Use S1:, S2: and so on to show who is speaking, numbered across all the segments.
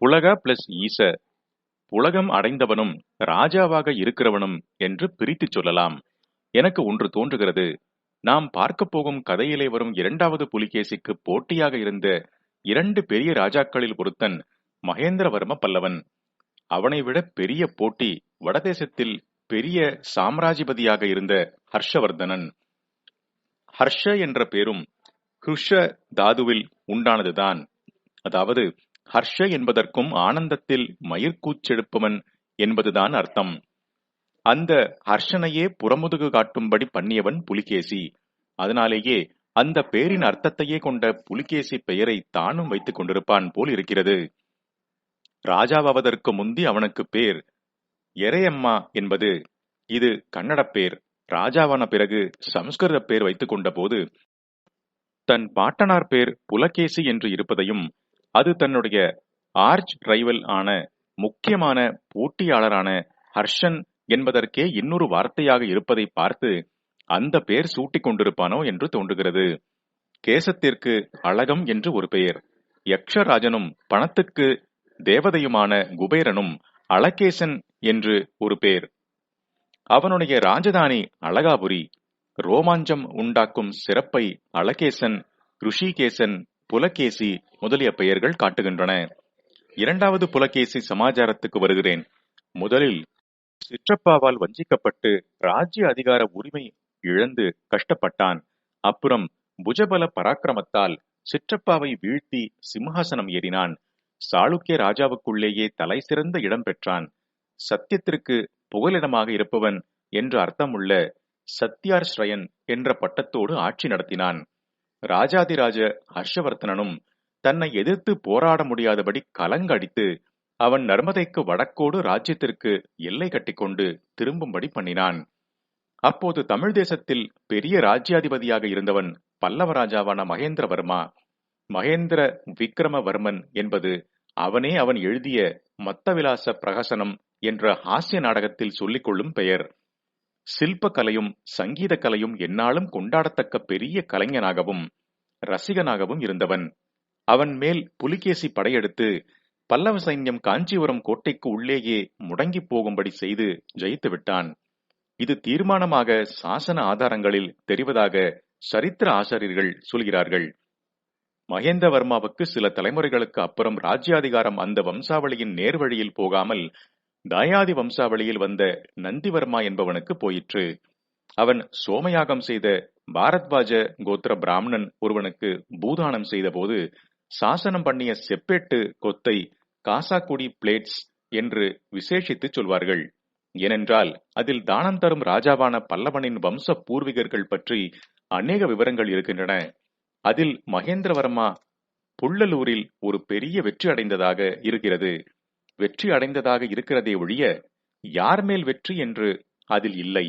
S1: புலக plus ஈச. உலகம் அடைந்தவனும் ராஜாவாக இருக்கிறவனும் என்று பிரித்துச் சொல்லலாம். எனக்கு ஒன்று தோன்றுகிறது. நாம் பார்க்கப் போகும் கதையிலே வரும் இரண்டாவது புலிகேசிக்கு போட்டியாக இருந்த இரண்டு பெரிய ராஜாக்களில் ஒருத்தன் மகேந்திரவர்ம பல்லவன். அவனை விட பெரிய போட்டி வடதேசத்தில் பெரிய சாம்ராஜிபதியாக இருந்த ஹர்ஷவர்தனன். ஹர்ஷ என்ற பேரும் ஹுஷ தாதுவில் உண்டானதுதான். அதாவது ஹர்ஷ என்பதற்கும் ஆனந்தத்தில் மயிர்கூச்செடுப்பவன் என்பதுதான் அர்த்தம். அந்த ஹர்ஷனையே புறமுதுகு காட்டும்படி பண்ணியவன் புலிகேசி. அதனாலேயே அந்த பேரின் அர்த்தத்தையே கொண்ட புலிகேசி பெயரை தானும் வைத்துக் கொண்டிருப்பான் போல் இருக்கிறது. ராஜாவாவதற்கு முந்தி அவனுக்கு பேர் எரையம்மா என்பது. இது கன்னட பேர். ராஜாவான பிறகு சம்ஸ்கிருத பேர் வைத்துக் கொண்ட போது தன் பாட்டனார் பேர் புலகேசி என்று இருப்பதையும் அது தன்னுடைய ஆர்ச் ரைவல் ஆன முக்கியமான போட்டியாளரான ஹர்ஷன் என்பதற்கே இன்னொரு வார்த்தையாக இருப்பதை பார்த்து அந்த பெயர் சூட்டிக் கொண்டிருப்பானோ என்று தோன்றுகிறது. கேசத்திற்கு அழகம் என்று ஒரு பெயர். யக்ஷராஜனும் பணத்துக்கு தேவதையுமான குபேரனும் அலகேசன் என்று ஒரு பேர். அவனுடைய ராஜதானி அழகாபுரி ரோமாஞ்சம் உண்டாக்கும் சிறப்பை அலகேசன் ருஷிகேசன் புலகேசி முதலிய பெயர்கள் காட்டுகின்றன. இரண்டாவது புலகேசி சமாச்சாரத்துக்கு வருகிறேன். முதலில் சிற்றப்பாவால் வஞ்சிக்கப்பட்டு ராஜ்ய அதிகார உரிமை இழந்து கஷ்டப்பட்டான். அப்புறம் புஜபல பராக்கிரமத்தால் சிற்றப்பாவை வீழ்த்தி சிம்ஹாசனம் ஏறினான். சாளுக்கிய ராஜாவுக்குள்ளேயே தலை சிறந்த இடம் பெற்றான். சத்தியத்திற்கு புகலிடமாக இருப்பவன் என்று அர்த்தமுள்ள சத்யார்ஸ்ரயன் என்ற பட்டத்தோடு ஆட்சி நடத்தினான். ராஜாதிராஜ ஹர்ஷவர்த்தனனும் தன்னை எதிர்த்து போராட முடியாதபடி கலங்கடித்து அவன் நர்மதைக்கு வடக்கோடு ராஜ்யத்திற்கு எல்லை கட்டிக்கொண்டு திரும்பும்படி பண்ணினான். அப்போது தமிழ் தேசத்தில் பெரிய ராஜ்யாதிபதியாக இருந்தவன் பல்லவ ராஜாவான மகேந்திரவர்மா. மகேந்திர விக்ரமவர்மன் என்பது அவனே அவன் எழுதிய மத்தவிலாச பிரகசனம் என்ற ஹாஸ்ய நாடகத்தில் சொல்லிக் கொள்ளும் பெயர். சில்பக்கலையும் சங்கீத கலையும் என்னாலும் கொண்டாடத்தக்க பெரிய கலைஞனாகவும் ரசிகனாகவும் இருந்தவன். அவன் மேல் புலிகேசி படையெடுத்து பல்லவ சைன்யம் காஞ்சிபுரம் கோட்டைக்கு உள்ளேயே முடங்கி போகும்படி செய்து ஜெயித்து விட்டான். இது தீர்மானமாக சாசன ஆதாரங்களில் தெரிவதாக சரித்திர ஆசாரியர்கள் சொல்கிறார்கள். மகேந்திரவர்மாவுக்கு சில தலைமுறைகளுக்கு அப்புறம் ராஜ்யாதிகாரம் அந்த வம்சாவளியின் நேர்வழியில் போகாமல் தாயாதி வம்சாவளியில் வந்த நந்திவர்மா என்பவனுக்கு போயிற்று. அவன் சோமயாகம் செய்த பாரத்வாஜ கோத்திர பிராமணன் ஒருவனுக்கு பூதானம் செய்தபோது சாசனம் பண்ணிய செப்பேட்டு கொத்தை காசாக்குடி பிளேட்ஸ் என்று விசேஷித்து சொல்வார்கள். ஏனென்றால் அதில் தானம் தரும் ராஜாவான பல்லவனின் வம்ச பூர்வீகர்கள் பற்றி அநேக விவரங்கள் இருக்கின்றன. அதில் மகேந்திரவர்மா புள்ளலூரில் ஒரு பெரிய வெற்றி அடைந்ததாக இருக்கிறது. வெற்றி அடைந்ததாக இருக்கிறதே ஒழிய யார் மேல் வெற்றி என்று அதில் இல்லை.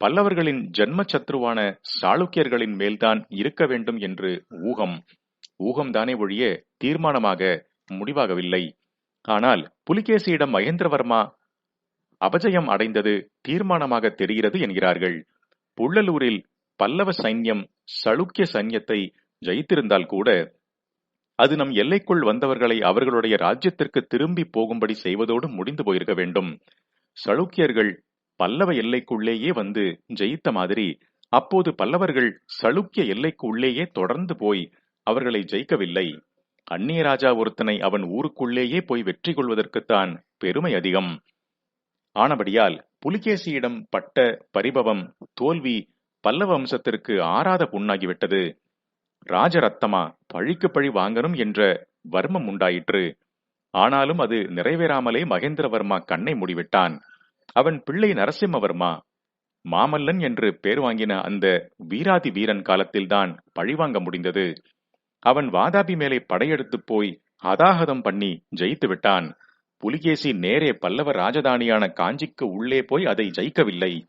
S1: பல்லவர்களின் ஜன்ம சத்ருவான சாளுக்கியர்களின் மேல்தான் இருக்க வேண்டும் என்று ஊகம். ஊகம்தானே ஒழிய தீர்மானமாக முடிவாகவில்லை. ஆனால் புலிகேசியிடம் மகேந்திரவர்மா அபஜயம் அடைந்தது தீர்மானமாக தெரிகிறது என்கிறார்கள். புள்ளலூரில் பல்லவ சைன்யம் சளுக்கிய சைன்யத்தை ஜெயித்திருந்தால் கூட அது நம் எல்லைக்குள் வந்தவர்களை அவர்களுடைய ராஜ்யத்திற்கு திரும்பி போகும்படி செய்வதோடு முடிந்து போயிருக்க வேண்டும். சளுக்கியர்கள் பல்லவ எல்லைக்குள்ளேயே வந்து ஜெயித்த மாதிரி அப்போது பல்லவர்கள் சளுக்கிய எல்லைக்கு உள்ளேயே தொடர்ந்து போய் அவர்களை ஜெயிக்கவில்லை. அந்நிய ராஜா ஒருத்தனை அவன் ஊருக்குள்ளேயே போய் வெற்றி கொள்வதற்குத்தான் பெருமை அதிகம். ஆனபடியால் புலிகேசியிடம் பட்ட பரிபவம் தோல்வி பல்லவ வம்சத்திற்கு ஆறாத புண்ணாகிவிட்டது. ராஜரத்தமா பழிக்கு பழி வாங்கணும் என்ற வர்மம் உண்டாயிற்று. ஆனாலும் அது நிறைவேறாமலே மகேந்திரவர்மா கண்ணை மூடிவிட்டான். அவன் பிள்ளை நரசிம்மவர்மா மாமல்லன் என்று பேர் வாங்கின அந்த வீராதி வீரன் காலத்தில்தான் பழிவாங்க முடிந்தது. அவன் வாதாபி மேலே படையெடுத்து போய் அதாகதம் பண்ணி ஜெயித்து விட்டான். புலிகேசி நேரே பல்லவ ராஜதானியான காஞ்சிக்கு உள்ளே போய் அதை ஜெயிக்கவில்லை.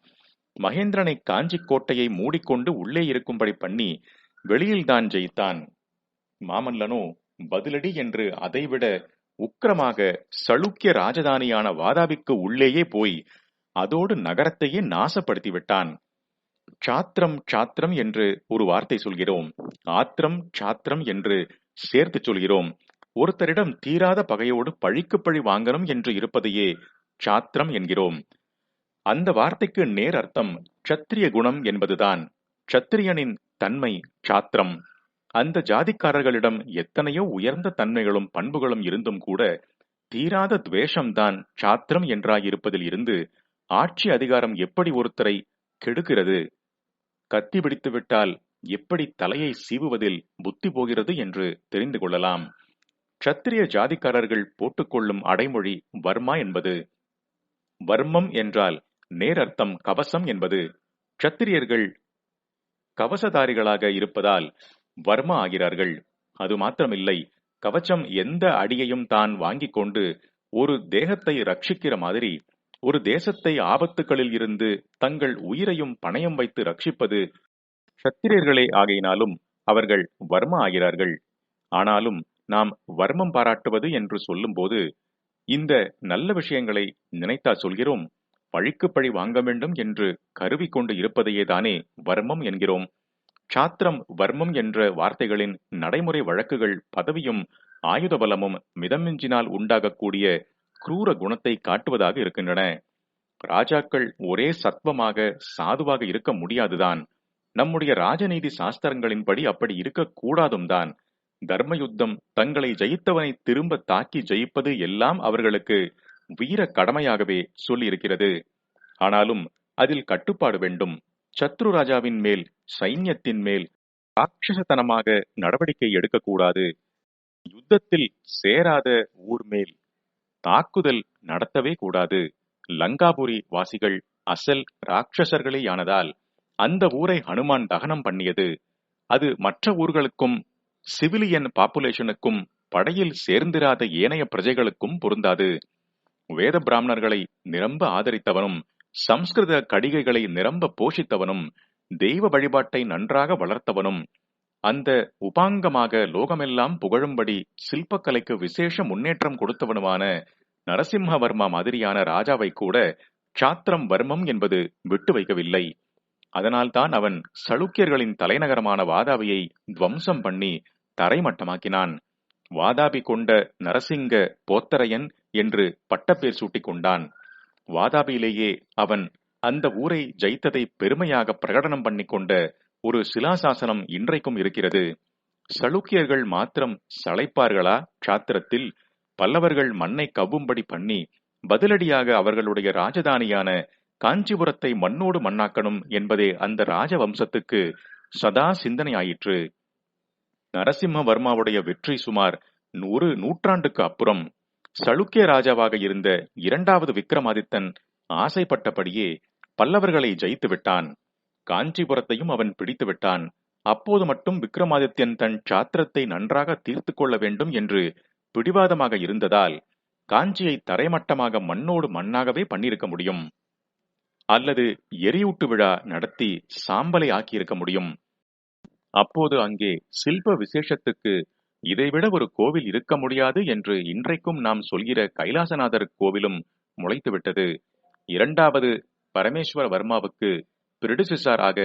S1: மகேந்திரனை காஞ்சி கோட்டையை மூடிக்கொண்டு உள்ளே இருக்கும்படி பண்ணி வெளியில்தான் ஜெயித்தான். மாமல்லனோ பதிலடி என்று அதைவிட உக்கிரமாக சளுக்கிய ராஜதானியான வாதாபிக்கு உள்ளேயே போய் அதோடு நகரத்தையே நாசப்படுத்தி விட்டான் சாத்திரம் சாத்திரம் என்று ஒரு வார்த்தை சொல்கிறோம். ஆத்திரம் சாத்திரம் என்று சேர்த்து சொல்கிறோம். ஒருத்தரிடம் தீராத பகையோடு பழிக்கு பழி வாங்கணும் என்று இருப்பதையே சாத்திரம் என்கிறோம். அந்த வார்த்தைக்கு நேர் அர்த்தம் க்ஷத்திரிய குணம் என்பதுதான். க்ஷத்திரியனின் தன்மை சாத்திரம். அந்த ஜாதிக்காரர்களிடம் எத்தனையோ உயர்ந்த தன்மைகளும் பண்புகளும் இருந்தும் கூட தீராத துவேஷம்தான் சாத்திரம் என்றாயிருப்பதில் இருந்து ஆட்சி அதிகாரம் எப்படி ஒருத்தரை கெடுக்கிறது? கத்தி பிடித்துவிட்டால் எப்படி தலையை சீவுவதில் புத்தி போகிறது என்று தெரிந்து கொள்ளலாம். க்ஷத்திரிய ஜாதிக்காரர்கள் போட்டுக்கொள்ளும் அடைமொழி வர்மா என்பது. வர்மம் என்றால் நேரர்த்தம் கவசம் என்பது. க்ஷத்திரியர்கள் கவசதாரிகளாக இருப்பதால் வர்மா ஆகிறார்கள். அது மாத்திரமில்லை கவச்சம் எந்த அடியையும் தான் வாங்கிக் கொண்டு ஒரு தேகத்தை ரட்சிக்கிற மாதிரி ஒரு தேசத்தை ஆபத்துகளில் இருந்து தங்கள் உயிரையும் பணயம் வைத்து ரட்சிப்பது சத்திரியர்களே ஆகையினாலும் அவர்கள் வர்ம ஆகிறார்கள். ஆனாலும் நாம் வர்மம் பாராட்டுவது என்று சொல்லும்போது இந்த நல்ல விஷயங்களை நினைத்தா சொல்கிறோம். பழிக்கு பழி வாங்க வேண்டும் என்று கருவி கொண்டு இருப்பதையே தானே வர்மம் என்கிறோம். சாத்திரம் வர்மம் என்ற வார்த்தைகளின் நடைமுறை வழக்குகள் பதவியும் ஆயுத பலமும் மிதமிஞ்சினால் உண்டாகக்கூடிய குரூர குணத்தை காட்டுவதாக இருக்கின்றன. ராஜாக்கள் ஒரே சத்வமாக சாதுவாக இருக்க முடியாதுதான். நம்முடைய ராஜநீதி சாஸ்திரங்களின்படி அப்படி இருக்கக்கூடாதும் தான். தர்ம யுத்தம் தங்களை ஜெயித்தவனை திரும்ப தாக்கி ஜெயிப்பது எல்லாம் அவர்களுக்கு வீர கடமையாகவே சொல்லியிருக்கிறது. ஆனாலும் அதில் கட்டுப்பாடு வேண்டும். சத்ரு ராஜாவின் மேல் சைன்யத்தின் மேல் ராட்சசத்தனமாக நடவடிக்கை எடுக்கக்கூடாது. யுத்தத்தில் சேராத ஊர் மேல் தாக்குதல் நடத்தவே கூடாது. லங்காபுரி வாசிகள் அசல் ராட்சசர்களேயானதால் அந்த ஊரை ஹனுமான் தகனம் பண்ணியது. அது மற்ற ஊர்களுக்கும் சிவிலியன் பாப்புலேஷனுக்கும் படையில் சேர்ந்திராத ஏனைய பிரஜைகளுக்கும் பொருந்தாது. வேத பிராமணர்களை நிரம்ப ஆதரித்தவனும் சம்ஸ்கிருத கடிகைகளை நிரம்ப போஷித்தவனும் தெய்வ வழிபாட்டை நன்றாக வளர்த்தவனும் அந்த உபாங்கமாக லோகமெல்லாம் புகழும்படி சில்பக்கலைக்கு விசேஷ முன்னேற்றம் கொடுத்தவனுமான நரசிம்மவர்மா மாதிரியான ராஜாவை கூட சாத்திரம் வர்மம் என்பது விட்டு வைக்கவில்லை. அதனால்தான் அவன் சளுக்கியர்களின் தலைநகரமான வாதாபியை துவம்சம் பண்ணி தரைமட்டமாக்கினான். வாதாபி கொண்ட நரசிங்க போத்தரையன் என்று பட்டப்பேர் சூட்டிக் கொண்டான் வாதாபியிலேயே அவன் அந்த ஊரை ஜெயித்ததை பெருமையாக பிரகடனம் பண்ணி கொண்ட ஒரு சிலாசாசனம் இன்றைக்கும் இருக்கிறது. சளுக்கியர்கள் மாத்திரம் சளைப்பார்களா? சாத்திரத்தில் பல்லவர்கள் மண்ணை கவ்வும்படி பண்ணி பதிலடியாக அவர்களுடைய ராஜதானியான காஞ்சிபுரத்தை மண்ணோடு மண்ணாக்கணும் என்பதே அந்த ராஜவம்சத்துக்கு சதா சிந்தனையாயிற்று. நரசிம்மவர்மாவுடைய வெற்றி சுமார் நூறு நூற்றாண்டுக்கு அப்புறம் சளுக்கிய ராஜாவாக இருந்த இரண்டாவது விக்ரமாதித்தன் ஆசைப்பட்டபடியே பல்லவர்களை ஜெயித்து விட்டான். காஞ்சிபுரத்தையும் அவன் பிடித்து விட்டான். அப்போது மட்டும் விக்ரமாதித்யன் தன் சாத்திரத்தை நன்றாக தீர்த்து கொள்ள வேண்டும் என்று பிடிவாதமாக இருந்ததால் காஞ்சியை தரைமட்டமாக மண்ணோடு மண்ணாகவே பண்ணியிருக்க முடியும். அல்லது எரியூட்டு விழா நடத்தி சாம்பலை ஆக்கியிருக்க முடியும். அப்போது அங்கே சில்ப விசேஷத்துக்கு இதைவிட ஒரு கோவில் இருக்க முடியாது என்று இன்றைக்கும் நாம் சொல்கிற கைலாசநாதர் கோவிலும் முளைத்துவிட்டது. இரண்டாவது பரமேஸ்வர வர்மாவுக்கு பிரிடிசிசார் ஆக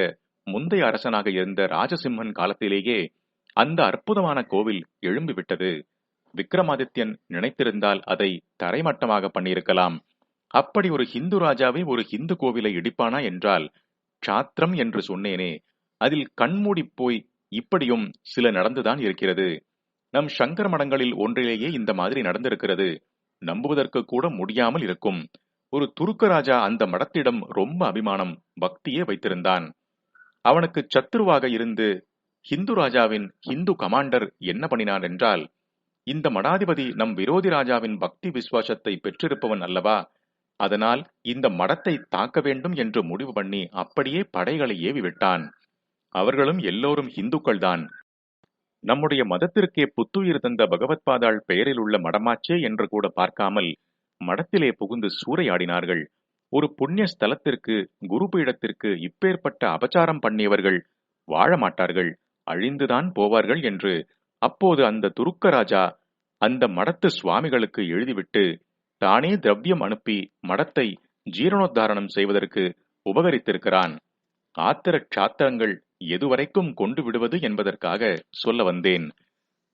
S1: முந்தைய அரசனாக இருந்த ராஜசிம்மன் காலத்திலேயே அந்த அற்புதமான கோவில் எழும்பிவிட்டது. விக்ரமாதித்யன் நினைத்திருந்தால் அதை தரைமட்டமாக பண்ணியிருக்கலாம். அப்படி ஒரு ஹிந்து ராஜாவே ஒரு ஹிந்து கோவிலை இடிப்பானா என்றால் சாத்திரம் என்று சொன்னேனே அதில் கண்மூடி போய் இப்படியும் சில நடந்துதான் இருக்கிறது. நம் சங்கர மடங்களில் ஒன்றிலேயே இந்த மாதிரி நடந்திருக்கிறது. நம்புவதற்கு கூட முடியாமல் இருக்கும். ஒரு துருக்க ராஜா அந்த மடத்திடம் ரொம்ப அபிமானம் பக்தியே வைத்திருந்தான். அவனுக்கு சத்துருவாக இருந்து ஹிந்து ராஜாவின் ஹிந்து கமாண்டர் என்ன பண்ணினான் என்றால் இந்த மடாதிபதி நம் விரோதி ராஜாவின் பக்தி விசுவாசத்தை பெற்றிருப்பவன் அல்லவா? அதனால் இந்த மடத்தை தாக்க வேண்டும் என்று முடிவு பண்ணி அப்படியே படைகளை ஏவி விட்டான் அவர்களும் எல்லோரும் இந்துக்கள் தான் நம்முடைய மதத்திற்கே புத்துயிர் தந்த பகவத் பாதாள் பெயரில் உள்ள மடமாச்சே என்று கூட பார்க்காமல் மடத்திலே புகுந்து சூறையாடினார்கள். ஒரு புண்ணிய ஸ்தலத்திற்கு குரு பீடத்திற்கு இப்பேற்பட்ட அபச்சாரம் பண்ணியவர்கள் வாழ மாட்டார்கள். அழிந்துதான் போவார்கள் என்று அப்போது அந்த துருக்க ராஜா அந்த மடத்து சுவாமிகளுக்கு எழுதிவிட்டு தானே திரவியம் அனுப்பி மடத்தை ஜீரணோத்தாரணம் செய்வதற்கு உபகரித்திருக்கிறான். ஆத்திர சாத்திரங்கள் எதுவரைக்கும் கொண்டு விடுவது என்பதற்காக சொல்ல வந்தேன்.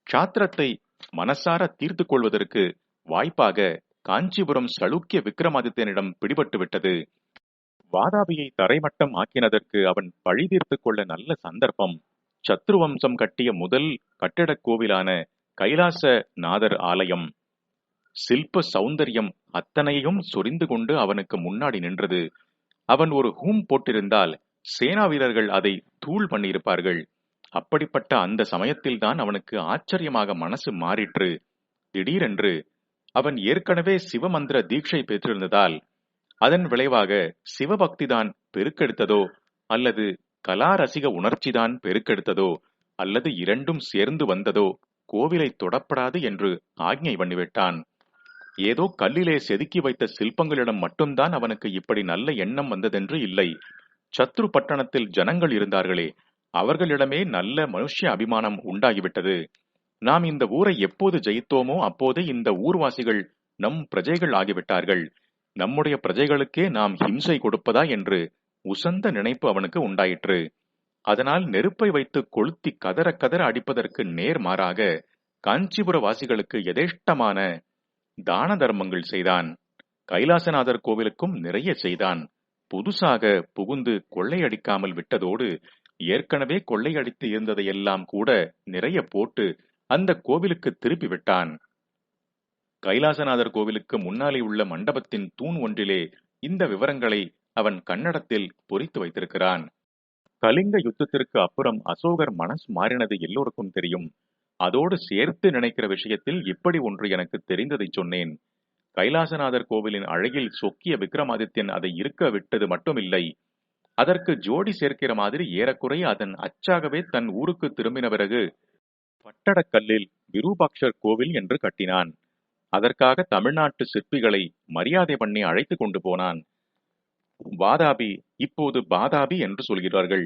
S1: சாத்திரத்தை மனசார தீர்த்து கொள்வதற்கு வாய்ப்பாக காஞ்சிபுரம் சளுக்கிய விக்ரமாதித்யனிடம் பிடிபட்டு விட்டது. வாதாபியை தரைமட்டம் ஆக்கினதற்கு அவன் பழி தீர்த்து கொள்ள நல்ல சந்தர்ப்பம். சத்ருவம்சம் கட்டிய முதல் கட்டிடக் கோவிலான கைலாச நாதர் ஆலயம். சில்ப சௌந்தரியம் அத்தனையும் சொரிந்து கொண்டு அவனுக்கு முன்னாடி நின்றது. அவன் ஒரு ஹூம் போட்டிருந்தால் சேனா வீரர்கள் அதை தூள் பண்ணியிருப்பார்கள். அப்படிப்பட்ட அந்த சமயத்தில்தான் அவனுக்கு ஆச்சரியமாக மனசு மாறிற்று. திடீரென்று அவன் ஏற்கனவே சிவமந்திர தீட்சை பெற்றிருந்ததால் அதன் விளைவாக சிவபக்திதான் பெருக்கெடுத்ததோ அல்லது கலாரசிக உணர்ச்சிதான் பெருக்கெடுத்ததோ அல்லது இரண்டும் சேர்ந்து வந்ததோ கோவிலை தொடப்படாது என்று ஆக்ஞை பண்ணிவிட்டான். ஏதோ கல்லிலே செதுக்கி வைத்த சில்பங்களிடம் மட்டும்தான் அவனுக்கு இப்படி நல்ல எண்ணம் வந்ததென்று இல்லை. சத்ரு பட்டணத்தில் ஜனங்கள் இருந்தார்களே அவர்களிடமே நல்ல மனுஷ்ய அபிமானம் உண்டாகிவிட்டது. நாம் இந்த ஊரை எப்போது ஜெயித்தோமோ அப்போதே இந்த ஊர்வாசிகள் நம் பிரஜைகள் ஆகிவிட்டார்கள். நம்முடைய பிரஜைகளுக்கே நாம் ஹிம்சை கொடுப்பதா என்று உசந்த நினைப்பு அவனுக்கு உண்டாயிற்று. அதனால் நெருப்பை வைத்து கொளுத்தி கதற கதற அடிப்பதற்கு நேர் மாறாக காஞ்சிபுர வாசிகளுக்கு எதேஷ்டமான தான தர்மங்கள் செய்தான். கைலாசநாதர் கோவிலுக்கும் நிறைய செய்தான். புதுசாக புகுந்து கொள்ளையடிக்காமல் விட்டதோடு ஏற்கனவே கொள்ளையடித்து இருந்ததையெல்லாம் கூட நிறைய போட்டு அந்த கோவிலுக்கு திருப்பி விட்டான். கைலாசநாதர் கோவிலுக்கு முன்னாலே உள்ள மண்டபத்தின் தூண் ஒன்றிலே இந்த விவரங்களை அவன் கன்னடத்தில் பொறித்து வைத்திருக்கிறான். கலிங்க யுத்தத்திற்கு அப்புறம் அசோகர் மனசு மாறினது எல்லோருக்கும் தெரியும். அதோடு சேர்த்து நினைக்கிற விஷயத்தில் இப்படி ஒன்று எனக்கு தெரிந்ததை சொன்னேன். கைலாசநாதர் கோவிலின் அழகில் சொக்கிய விக்ரமாதித்யன் அதை இருக்க விட்டது மட்டுமில்லை. அதற்கு ஜோடி சேர்க்கிற மாதிரி ஏறக்குறைய அதன் அச்சாகவே தன் ஊருக்கு திரும்பின பிறகு பட்டடக்கல்லில் விரூபாக்ஷர் கோவில் என்று கட்டினான். அதற்காக தமிழ்நாட்டு சிற்பிகளை மரியாதை பண்ணி அழைத்து கொண்டு போனான். வாதாபி இப்போது பாதாபி என்று சொல்கிறார்கள்.